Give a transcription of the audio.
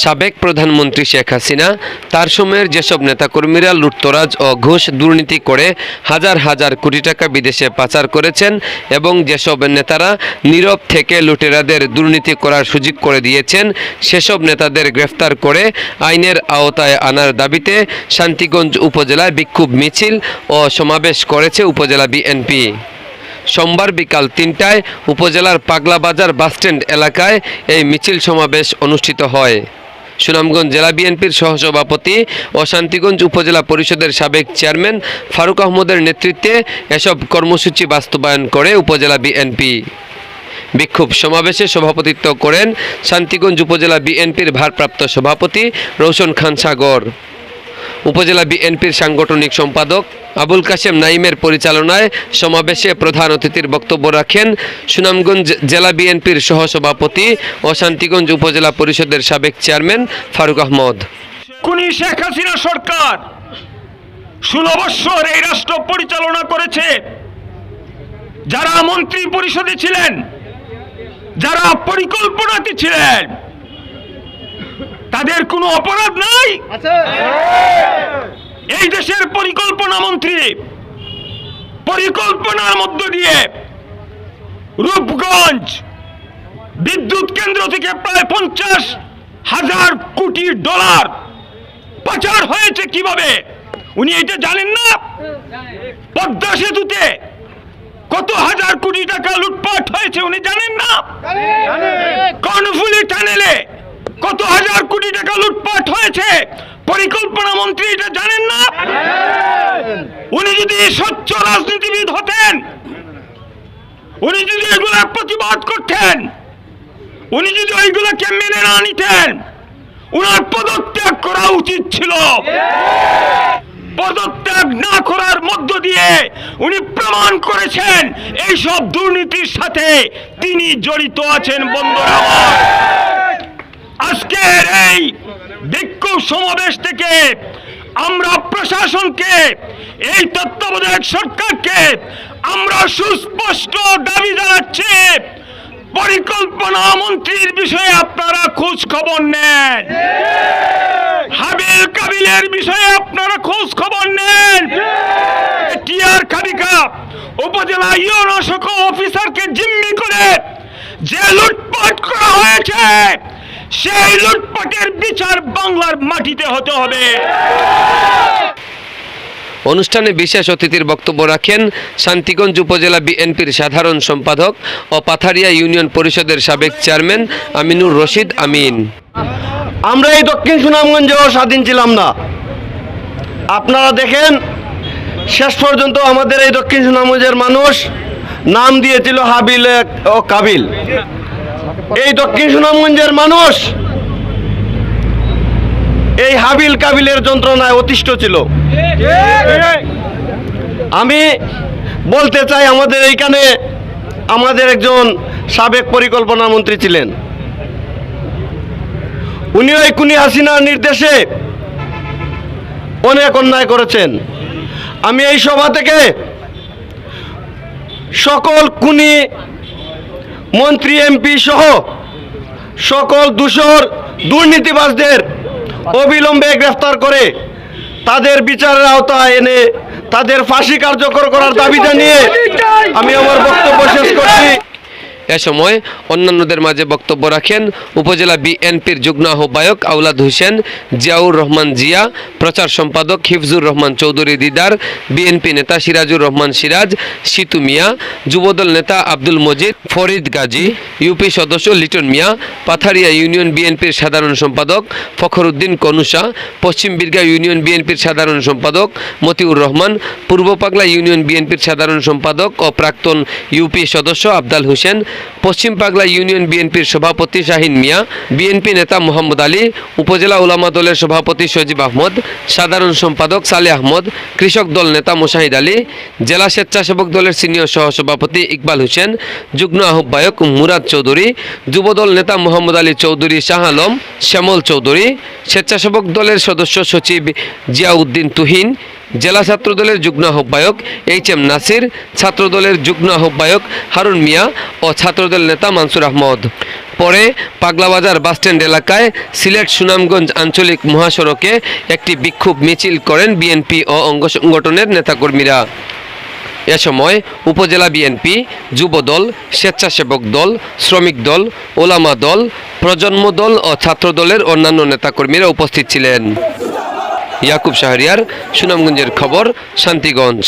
সাবেক প্রধানমন্ত্রী শেখ হাসিনা, তার সময়ের যেসব নেতাকর্মীরা লুটতরাজ ও ঘুষ দুর্নীতি করে হাজার হাজার কোটি টাকা বিদেশে পাচার করেছেন এবং যেসব নেতারা নীরব থেকে লুটেরাদের দুর্নীতি করার সুযোগ করে দিয়েছেন, সেসব নেতাদের গ্রেফতার করে আইনের আওতায় আনার দাবিতে শান্তিগঞ্জ উপজেলায় বিক্ষোভ মিছিল ও সমাবেশ করেছে উপজেলা বিএনপি। সোমবার বিকাল তিনটায় উপজেলার পাগলাবাজার বাসস্ট্যান্ড এলাকায় এই মিছিল সমাবেশ অনুষ্ঠিত হয়। সুনামগঞ্জ জেলা বিএনপির সহসভাপতি ও শান্তিগঞ্জ উপজেলা পরিষদের সাবেক চেয়ারম্যান ফারুক আহমদের নেতৃত্বে এসব কর্মসূচি বাস্তবায়ন করে উপজেলা বিএনপি। বিক্ষোভ সমাবেশে সভাপতিত্ব করেন শান্তিগঞ্জ উপজেলা বিএনপির ভারপ্রাপ্ত সভাপতি রৌশন খান সাগর। উপজেলা বিএনপির সাংগঠনিক সম্পাদক আবুল কাশেম নাইমের পরিচালনায় সমাবেশে প্রধান অতিথির বক্তব্য রাখেন সুনামগঞ্জ জেলা বিএনপির সহসভাপতি ও শান্তিগঞ্জ উপজেলা পরিষদের সাবেক চেয়ারম্যান ফারুক আহমদ। শেখ হাসিনা সরকার ষোলো এই রাষ্ট্র পরিচালনা করেছে। যারা মন্ত্রী পরিষদে ছিলেন, যারা পরিকল্পনাতে ছিলেন তাদের কোনো অপরাধ নাই? এই দেশের পরিকল্পনা মন্ত্রী পরিকল্পনার মধ্য দিয়ে রূপগঞ্জ বিদ্যুৎ কেন্দ্র থেকে প্রায় পঞ্চাশ হাজার কোটি ডলার পাচার হয়েছে কীভাবে? উনি এটা জানেন না? পদ্মা সেতুতে কত হাজার কোটি টাকা লুটপাট হয়েছে উনি জানেন না? হাজার কোটি টাকা লুটপাট হয়েছে। পরিকল্পনা মন্ত্রী এটা জানেন না? উনি যদি স্বচ্ছ রাজনীতিবিদ হতেন, উনি যদি এগুলা প্রতিবাদ করতেন, উনি যদি ওইগুলোকে মেনে না নিতেন, উনার পদত্যাগ করা উচিত ছিল। পদত্যাগ না করার মধ্য দিয়ে উনি প্রমাণ করেছেন, এইসব দুর্নীতির সাথে তিনি জড়িত আছেন, বন্ধুরা আমার। আজকের এই বিক্ষোভ সমাবেশ থেকে আমরা প্রশাসনকে, এই তত্ত্বাবধায়ক সরকারকে আমরা সুস্পষ্ট দাবি জানাচ্ছি। পরিকল্পনা মন্ত্রীর বিষয়ে আপনারা খোঁজ খবর নেন। হাবিল কাবিলের বিষয়ে আপনারা খোঁজ খবর নেন। টিআর খাদিকা উপজেলা ইউনো সকল অফিসারকে জিম্মি করে যে লুটপাট করা হয়েছে সেই লুটপাটের বিচার বাংলার মাটিতে হতে হবে। অনুষ্ঠানে বিশেষ অতিথির বক্তব্য রাখেন শান্তিগঞ্জ উপজেলা বিএনপির সাধারণ সম্পাদক ও পাথারিয়া ইউনিয়ন পরিষদের সাবেক চেয়ারম্যান আমিনুর রশিদ আমিন। আমরা এই দক্ষিণ সুনামগঞ্জেও স্বাধীন ছিলাম না। আপনারা দেখেন শেষ পর্যন্ত আমাদের এই দক্ষিণ সুনামগঞ্জের মানুষ নাম দিয়েছিল হাবিল ও কাবিল। এই দক্ষিণ সুনামগঞ্জের মানুষ এই হাবিল কাবিলের যন্ত্রণায় অতিষ্ঠ ছিল। আমি বলতে চাই, আমাদের এইখানে আমাদের একজন সাবেক পরিকল্পনা মন্ত্রী ছিলেন। উনি ওই কুনি হাসিনার নির্দেশে অনেক অন্যায় করেছেন। আমি এই সভা থেকে সকল কুনি মন্ত্রী, এমপি সহ সকল দূষর দুর্নীতিবাজদের অবিলম্বে গ্রেফতার করে তাদের বিচারের আওতায় এনে তাদের ফাঁসি কার্যকর করার দাবি জানিয়ে আমি আমার বক্তব্য শেষ করছি। এ সময় অন্যান্যদের মাঝে বক্তব্য রাখেন উপজেলা বিএনপির যুগ্ম আহ্বায়ক আউলাদ হোসেন, জিয়াউর রহমান জিয়া, প্রচার সম্পাদক হিফজুর রহমান চৌধুরী দিদার, বিএনপি নেতা সিরাজুর রহমান সিরাজ, সিতু মিয়া, যুবদল নেতা আব্দুল মজিদ, ফরিদ গাজী, ইউপি সদস্য লিটন মিয়া, পাথারিয়া ইউনিয়ন বিএনপির সাধারণ সম্পাদক ফখরুদ্দিন কনুসা, পশ্চিম বীরগা ইউনিয়ন বিএনপির সাধারণ সম্পাদক মতিউর রহমান, পূর্ব পাগলা ইউনিয়ন বিএনপির সাধারণ সম্পাদক ও প্রাক্তন ইউপি সদস্য আবদাল হোসেন পশ্চিম পাগলা ইউনিয়ন বিএনপির সভাপতি শাহিন মিয়া, বিএনপি নেতা মোহাম্মদ আলী, উপজেলা উলামা দলের সভাপতি সজীব আহমদ, সাধারণ সম্পাদক সালে আহমদ, কৃষক দল নেতা মোশাহিদ আলী, জেলা স্বেচ্ছাসেবক দলের সিনিয়র সহসভাপতি ইকবাল হোসেন, যুগ্ম আহ্বায়ক মুরাদ চৌধুরী যুবদল নেতা মোহাম্মদ আলী চৌধুরী শাহ আলম, শ্যামল চৌধুরী, স্বেচ্ছাসেবক দলের সদস্য সচিব জিয়াউদ্দিন তুহিন জেলা ছাত্রদলের যুগ্ম আহ্বায়ক এইচ এম নাসির, ছাত্রদলের যুগ্ম আহ্বায়ক হারুন মিয়া ও ছাত্রদল নেতা মানসুর আহমদ। পরে পাগলাবাজার বাসস্ট্যান্ড এলাকায় সিলেট সুনামগঞ্জ আঞ্চলিক মহাসড়কে একটি বিক্ষোভ মিছিল করেন বিএনপি ও অঙ্গ সংগঠনের নেতাকর্মীরা। এ সময় উপজেলা বিএনপি যুবদল স্বেচ্ছাসেবক দল, শ্রমিক দল, ওলামা দল, প্রজন্ম দল ও ছাত্র দলের অন্যান্য নেতাকর্মীরা উপস্থিত ছিলেন। ইয়াকুব শাহরিয়ার সুনামগঞ্জের খবর শান্তিগঞ্জ।